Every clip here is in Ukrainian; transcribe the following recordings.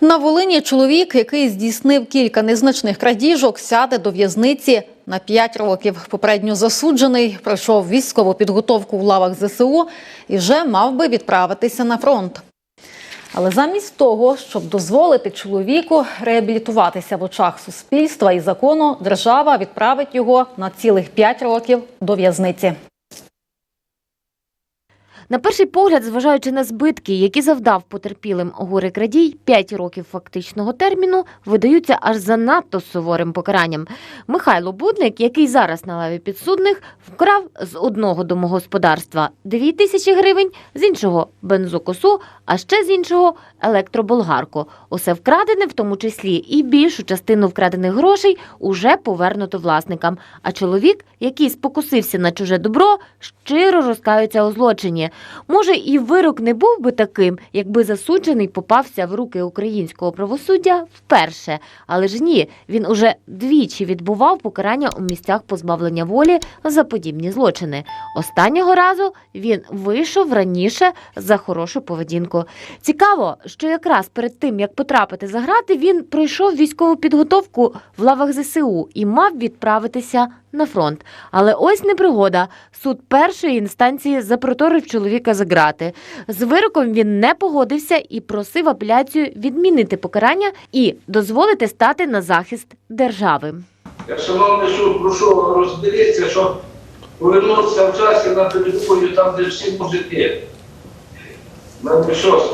На Волині чоловік, який здійснив кілька незначних крадіжок, сяде до в'язниці на 5 років. Попередньо засуджений пройшов військову підготовку в лавах ЗСУ і вже мав би відправитися на фронт. Але замість того, щоб дозволити чоловіку реабілітуватися в очах суспільства і закону, держава відправить його на цілих 5 років до в'язниці. На перший погляд, зважаючи на збитки, які завдав потерпілим горе крадій, 5 років фактичного терміну видаються аж занадто суворим покаранням. Михайло Будник, який зараз на лаві підсудних, вкрав з одного домогосподарства 2 тисячі гривень, з іншого бензокосу, а ще з іншого електроболгарку. Усе вкрадене, в тому числі і більшу частину вкрадених грошей, уже повернуто власникам. А чоловік, який спокусився на чуже добро, щиро розкаються у злочині. Може, і вирок не був би таким, якби засуджений попався в руки українського правосуддя вперше. Але ж ні, він уже двічі відбував покарання у місцях позбавлення волі за подібні злочини. Останнього разу він вийшов раніше за хорошу поведінку. Цікаво, що якраз перед тим, як потрапити за грати, він пройшов військову підготовку в лавах ЗСУ і мав відправитися на фронт. Але ось непригода. Суд першої інстанції запроторив чоловіка за грати. З вироком він не погодився і просив апеляцію відмінити покарання і дозволити стати на захист держави. Я, шановний суд, прошу розберіться, щоб повернутися в часі на передову, там, де всі мужики. Нам що.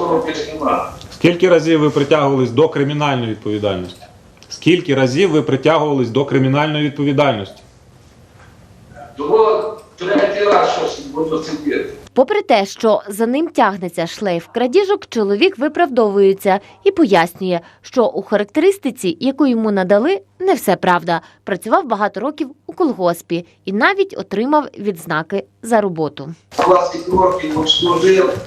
Скільки разів ви притягувались до кримінальної відповідальності? Скільки разів ви притягувались до кримінальної відповідальності? Того третій раз щось буду сидіти. Попри те, що за ним тягнеться шлейф крадіжок, чоловік виправдовується і пояснює, що у характеристиці, яку йому надали, не все правда. Працював багато років у колгоспі і навіть отримав відзнаки за роботу. 20 років служив,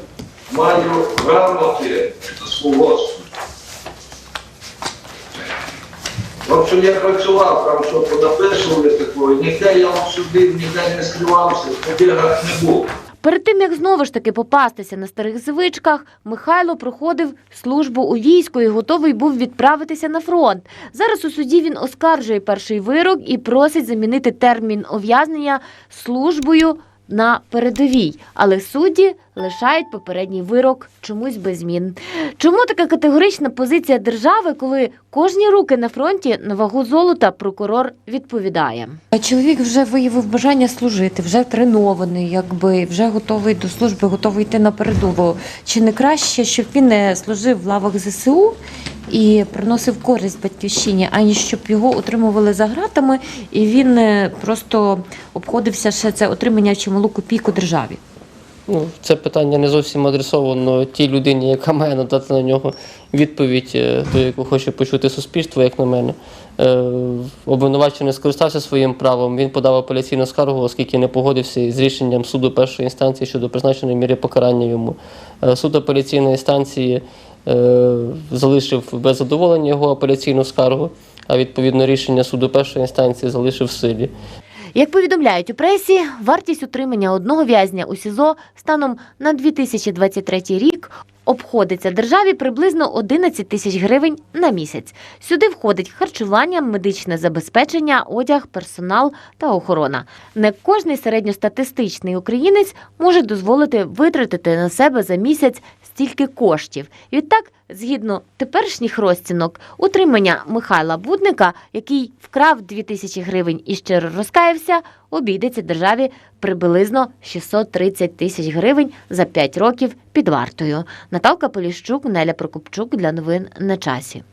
маю грамоти свого. В общем, я працював там, що понаписували такого, ніде я вам судив, ніде не скривався, в побігах не був. Перед тим як знову ж таки попастися на старих звичках, Михайло проходив службу у війську і готовий був відправитися на фронт. Зараз у суді він оскаржує перший вирок і просить замінити термін ув'язнення службою на передовій. Але судді лишають попередній вирок чомусь без змін. Чому така категорична позиція держави, коли кожні руки на фронті на вагу золота прокурор відповідає? Чоловік вже виявив бажання служити, вже тренований, якби вже готовий до служби, готовий йти на передову. Чи не краще, щоб він не служив в лавах ЗСУ і приносив користь батьківщині, аніж щоб його отримували за гратами, і він е, просто обходився ще це отримання в чималу копійку державі? Ну, це питання не зовсім адресовано тій людині, яка має надати на нього відповідь, е, ту, яку хоче почути суспільство, як на мене. Е, Обвинувачений скористався своїм правом. Він подав апеляційну скаргу, оскільки не погодився із рішенням суду першої інстанції щодо призначеної міри покарання йому. Е, Суд апеляційної інстанції е, залишив без задоволення його апеляційну скаргу, а відповідно рішення суду першої інстанції залишив в силі. Як повідомляють у пресі, вартість утримання одного в'язня у СІЗО станом на 2023 рік обходиться державі приблизно 11 тисяч гривень на місяць. Сюди входить харчування, медичне забезпечення, одяг, персонал та охорона. Не кожний середньостатистичний українець може дозволити витратити на себе за місяць стільки коштів. Відтак, згідно теперішніх розцінок, утримання Михайла Будника, який вкрав 2 тисячі гривень і щиро розкаявся, обійдеться державі приблизно 630 тисяч гривень за 5 років під вартою. Наталка Поліщук, Неля Прокопчук для новин на часі.